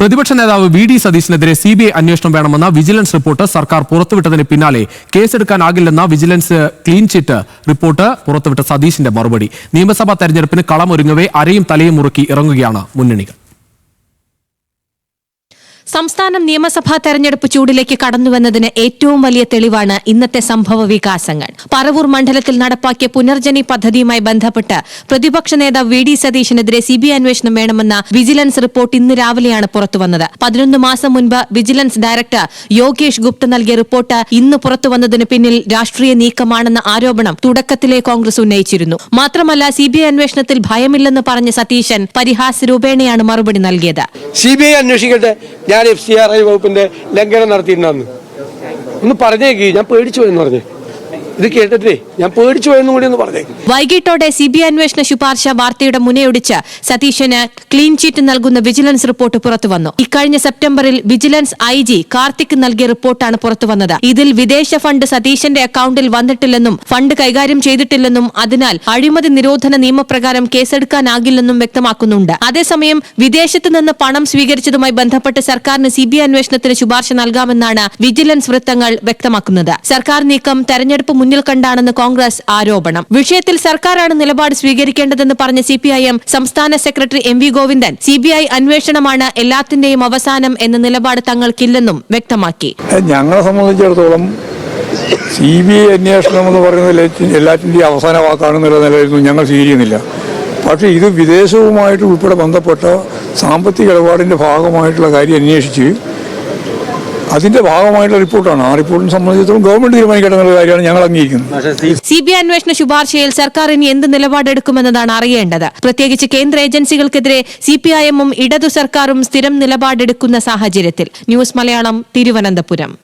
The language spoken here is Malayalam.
പ്രതിപക്ഷ നേതാവ് വി ഡി സതീശിനെതിരെ സി ബി ഐ അന്വേഷണം വേണമെന്ന വിജിലൻസ് റിപ്പോർട്ട് സർക്കാർ പുറത്തുവിട്ടതിന് പിന്നാലെ കേസെടുക്കാനാകില്ലെന്ന വിജിലൻസ് ക്ലീൻ ചിറ്റ് റിപ്പോർട്ട് പുറത്തുവിട്ട സതീശിന്റെ മറുപടി. നിയമസഭാ തെരഞ്ഞെടുപ്പിന് കളമൊരുങ്ങവേ അരയും തലയും മുറുക്കി ഇറങ്ങുകയാണ് മുന്നണികൾ. സംസ്ഥാനം നിയമസഭാ തെരഞ്ഞെടുപ്പ് ചൂടിലേക്ക് കടന്നുവെന്നതിന് ഏറ്റവും വലിയ തെളിവാണ് ഇന്നത്തെ സംഭവ വികാസങ്ങൾ. പറവൂർ മണ്ഡലത്തിൽ നടപ്പാക്കിയ പുനർജനി പദ്ധതിയുമായി ബന്ധപ്പെട്ട് പ്രതിപക്ഷ നേതാവ് വി ഡി സതീശനെതിരെ സിബിഐ അന്വേഷണം വേണമെന്ന വിജിലൻസ് റിപ്പോർട്ട് ഇന്ന് രാവിലെയാണ് പുറത്തുവന്നത്. പതിനൊന്ന് മാസം മുൻപ് വിജിലൻസ് ഡയറക്ടർ യോഗേഷ് ഗുപ്ത നൽകിയ റിപ്പോർട്ട് ഇന്ന് പുറത്തുവന്നതിന് പിന്നിൽ രാഷ്ട്രീയ നീക്കമാണെന്ന ആരോപണം തുടക്കത്തിലെ കോൺഗ്രസ് ഉന്നയിച്ചിരുന്നു. മാത്രമല്ല സിബിഐ അന്വേഷണത്തിൽ ഭയമില്ലെന്ന് പറഞ്ഞ സതീശൻ പരിഹാസ രൂപേണയാണ് മറുപടി നൽകിയത്. സി ബി ഐ അന്വേഷിക്കട്ടെ എഫ് സി ആർ ഐ വകുപ്പിന്റെ ലംഘനം നടത്തിയിട്ടുണ്ടെന്ന് ഒന്ന് പറഞ്ഞേക്കി ഞാൻ പേടിച്ചു പോയെന്ന് പറഞ്ഞു. ഇത് കേട്ടിട്ടേ ഞാൻ പേടിച്ചു പോയെന്നും കൂടി ഒന്ന് പറഞ്ഞേ. വൈകിട്ടോടെ സി ബി ഐ അന്വേഷണ ശുപാർശ വാർത്തയുടെ മുനയൊടിച്ച് സതീശന് ക്ലീൻ ചീറ്റ് നൽകുന്ന വിജിലൻസ് റിപ്പോർട്ട് പുറത്തുവന്നു. ഇക്കഴിഞ്ഞ സെപ്റ്റംബറിൽ വിജിലൻസ് ഐ ജി കാർത്തിക് നൽകിയ റിപ്പോർട്ടാണ് പുറത്തുവന്നത്. ഇതിൽ വിദേശ ഫണ്ട് സതീശന്റെ അക്കൌണ്ടിൽ വന്നിട്ടില്ലെന്നും ഫണ്ട് കൈകാര്യം ചെയ്തിട്ടില്ലെന്നും അതിനാൽ അഴിമതി നിരോധന നിയമപ്രകാരം കേസെടുക്കാനാകില്ലെന്നും വ്യക്തമാക്കുന്നുണ്ട്. അതേസമയം വിദേശത്ത് നിന്ന് പണം സ്വീകരിച്ചതുമായി ബന്ധപ്പെട്ട് സർക്കാരിന് സിബിഐ അന്വേഷണത്തിന് ശുപാർശ നൽകാമെന്നാണ് വിജിലൻസ് വൃത്തങ്ങൾ വ്യക്തമാക്കുന്നത്. സർക്കാർ നീക്കം തെരഞ്ഞെടുപ്പ് മുന്നിൽ കണ്ടാണെന്ന് കോൺഗ്രസ് ആരോപണം. വിഷയത്തിൽ സർക്കാരാണ് നിലപാട് സ്വീകരിക്കേണ്ടതെന്ന് പറഞ്ഞ സിപിഐഎം സംസ്ഥാന secretary M V Govindan CBI അന്വേഷണമാണ് എല്ലാത്തിന്റെയും അവസാനം എന്ന നിലപാട് തങ്ങൾക്കില്ലെന്നും വ്യക്തമാക്കി. ഞങ്ങളെ സംബന്ധിച്ചിടത്തോളം സി ബി ഐ അന്വേഷണം എന്ന് പറയുന്നത് എല്ലാ- എല്ലാറ്റിന്റെയും അവസാന വാക്കാണെന്നുള്ള നിലയിലൊന്നും ഞങ്ങൾ സ്വീകരിക്കുന്നില്ല. പക്ഷേ ഇത് വിദേശവുമായിട്ട് ഉൾപ്പെടെ ബന്ധപ്പെട്ട സാമ്പത്തിക ഇടപാടിന്റെ ഭാഗമായിട്ടുള്ള കാര്യം അന്വേഷിച്ച് അതിന്റെ ഭാഗമായിട്ടുള്ള റിപ്പോർട്ടാണ്. ആ റിപ്പോർട്ടിനെ സംബന്ധിച്ചിടത്തോളം ഗവൺമെന്റ് തീരുമാനിക്കേണ്ട എന്നുള്ള കാര്യമാണ് ഞങ്ങൾ അംഗീകരിക്കുന്നത്. സി ബി ഐ അന്വേഷണ ശുപാർശയിൽ സർക്കാർ ഇനി എന്ത് നിലപാടെടുക്കുമെന്നതാണ് അറിയേണ്ടത്. പ്രത്യേകിച്ച് കേന്ദ്ര ഏജൻസികൾക്കെതിരെ സി പി ഐ എമ്മും ഇടതു സർക്കാരും സ്ഥിരം നിലപാടെടുക്കുന്ന സാഹചര്യത്തിൽ. ന്യൂസ് മലയാളം തിരുവനന്തപുരം.